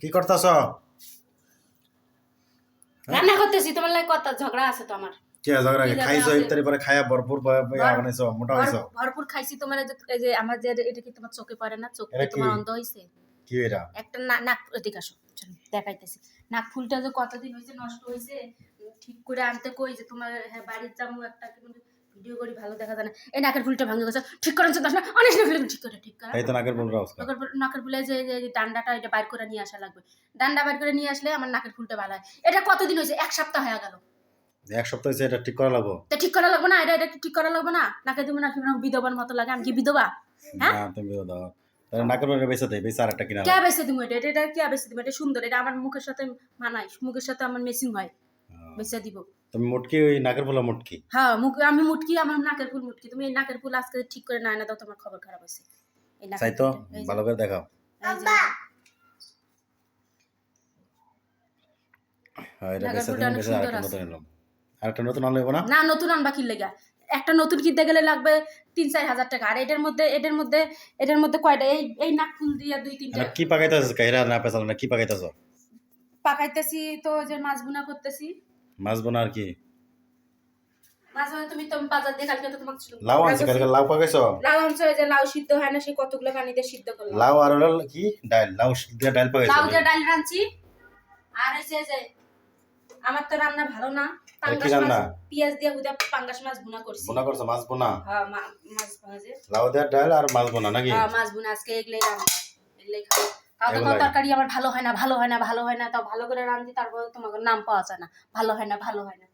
কি করতেছ? রান্না করতেছি তোমার লাগে কথা ঝগড়া আছে তো আমার। কে ঝগড়া খাইছো? ইফতারি পরে খায়া ভরপুর বানাইছো মোটা হইছো। ভরপুর খাইছি তোমার এই যে- আমার যে এটা কি তোমার চোখে পড়ে না? চোখ? তোমার অন্ধ হইছে? কি এটা? একটা না- নাক এদিকে আসো দেখাইতেছি। নাক ফুলটা যে কতদিন হয়েছে নষ্ট হয়েছে ঠিক করে আনতে কই যে তোমার হ্যাঁ, বাড়ির যাব একটা ভিডিও করি ভালো দেখা যায় না। এই নাকের ফুলটা ভাঙে গেছে। ঠিক করেন দশ না অনেক না ফেলে ঠিক করে ঠিক করে। এই তো নাকের বল রাউস নাকের ফুল- নাকের ফুলে যে যে ডান্ডাটা এটা বাইর করে নিয়ে আসা লাগবে। ডান্ডা বাইর করে নিয়ে আসলে আমার নাকের ফুলটা ভালো হয়। এটা কতদিন হয়েছে? এক সপ্তাহ হয়ে গেল। এক সপ্তাহ হয়েছে এটা ঠিক করা লাগবো? তা ঠিক করা লাগবে না? এটা এটা ঠিক করা লাগবে না? নাকে তুমি নাকি বিধবার মতো লাগে। আমি কি বিধবা? হ্যাঁ? তুমি দাও তাহলে নাকের বলে বেঁচে দেয় বেঁচে আর একটা কিনা কে বেছে তুমি এটা? এটা কে বেছে তুমি এটা সুন্দর। এটা আমার মুখের সাথে মানায়। মুখের সাথে আমার মেশিং হয়। বেছে দিব। তুমি মুটকি ওই নাকের মুটকি? হ্যাঁ মুখ আমি মুটকি আমার নাকের ফুল মুটকি। তুমি এই নাকের ফুল আজকে ঠিক করে না না দাও তোমার খবর খারাপ হয়েছে। চাই তো ভালো করে দেখাও। হ্যাঁ আরেকটা নতুন আনলে না? না নতুন আনবা কি লেগা? একটা নতুন কিনতে গেলে লাগবে তিন চার হাজার টাকা। আর এটার মধ্যে এটার মধ্যে এটার মধ্যে কয়টা? এই এই নাক ফুল দিয়ে দুই তিনটা। মানে কি পাকাইতেছ কাহিরা না পেছাল না কি পাকাইতেছ? পাকাইতেছি তো যে মাছ বুনা করতেছি। মাছ বোনা আর কি। তুমি তো বাজার দিয়ে কালকে তো তোমার লাউ আনছে কালকে লাউ পাকাইছো লাউ আনছে যে লাউ সিদ্ধ হয় না সেই কতগুলো পানি সিদ্ধ করলাম। লাউ আর হলো কি? ডাল লাউ দিয়ে ডাল পাকাইছো লাউ দিয়ে ডাল রাঁধছি আর হচ্ছে যে আমার তো রান্না ভালো না। পাঙ্গাস? মাছ পেঁয়াজ দিয়ে উদা পাঙ্গাস মাছ বুনা করছি। করছ মাছ বোনা হ্যাঁ মাছ লাউ দিয়ে ডাল আর মাছ বোনা নাকি? হ্যাঁ মাছ বুনা আজকে এগুলোই রান্না এগুলোই খাব। তাও তো তরকারি আমার ভালো হয় না ভালো হয় না ভালো হয় না তাও ভালো করে রান্ধি তারপর তোমাকে নাম পাওয়া যায় না। ভালো হয় না ভালো হয় না।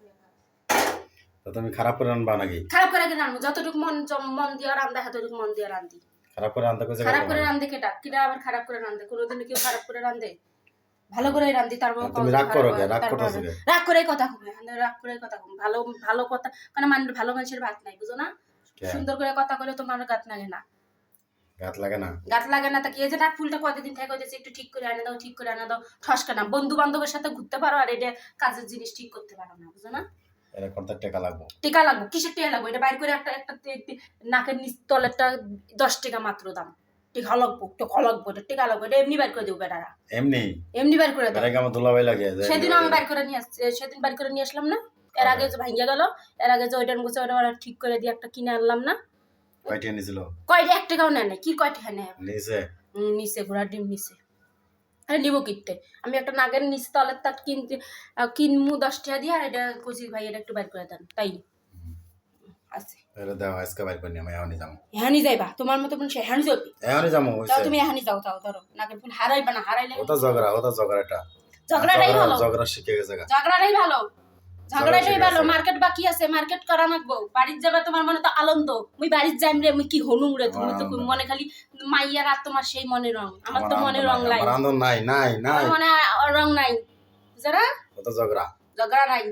তো তুমি খারাপ করে রান্না নাকি? খারাপ করে রান্না যতটুকু মন মন দিয়ে রান্ধা মন দিয়ে রান্ধি খারাপ করে কইছে খারাপ করে রান্ধে কেটা? কিটা আবার খারাপ করে রান্ধে কোনোদিন কেউ খারাপ করে রান্ধে ভালো করে রান্ধি তারপর তুমি রাগ করো কে? রাগ রাগ করে কথা কমে রাগ করে কথা কম। ভালো ভালো কথা কারণ মানে ভালো মানুষের ভাত নাই বুঝো না? সুন্দর করে কথা বলে তোমার গাত লাগে না। গাত লাগে না। গাত লাগে না যে নাক ফুলটা কতদিন থেকে একটু ঠিক করে আনে দাও ঠিক করে আনে দাও। ঠসকা না। বন্ধু বান্ধবের সাথে ঘুরতে পারো আর এটা কাজের জিনিস ঠিক করতে পারো না বুঝো না? এটা করতে টাকা লাগবো? টিকা লাগবো? কিসের টিকা লাগবো? এটা বাইর করে একটা একটা নাকের নিচ তলেরটা দশ টাকা মাত্র দাম। টিকা লাগবো টিকা লাগবো এটা টিকা লাগবো এটা এমনি বাইর করে দেবো বেটারা। এমনি? এমনি বাইর করে দেবো। আমার দুলাভাই লাগে সেদিন আমি বাইর করে নিয়ে আসছি সেদিন বাইর করে নিয়ে আসলাম না? এর আগে যে ভাঙ্গিয়া গেল এর আগে যে ওইটার মুছে ওটা ঠিক করে দিয়ে একটা কিনে আনলাম না? কয়টি এনেছিল কয়টা? এক টাকাও নেয় না কি কয়টা নেয়? নিছে? নিচে ঘোড়ার ডিম নিচে আরে নিবো কিনতে আমি একটা নাগের নিচে তলের তার কিনতে কিনমু দশ টাকা দিয়ে আর এটা কচি ভাই এটা একটু বাইর করে দেন। তাই। আছে। এটা দাও আজকে বাইর করে আমি এখনই যাব এহানি যাইবা? তোমার মতো মানুষ এহানি যাবি? এখনই যাব তাও তুমি এহানি যাও তাও ধরো। নাগের ফুল হারাইবা না হারাইলে ওটা ঝগড়া ওটা ঝগড়াটা। ঝগড়াটাই ভালো। ঝগড়া শিখে গেছে। ঝগড়াটাই ভালো। ঝগড়াটাই ভালো মার্কেট বাকি আছে মার্কেট করা নাকবো বাড়ির যাবে তোমার মনে তো আনন্দ। মুই বাড়ির যাইম রে মুই কি হনুম রে? তুমি তো মনে খালি মাইয়ার আর তোমার সেই মনে রং। আমার তো মনে রং নাই, আনন্দ নাই নাই নাই। মনে রং নাই। যারা? ঝগড়া। ঝগড়া নাই।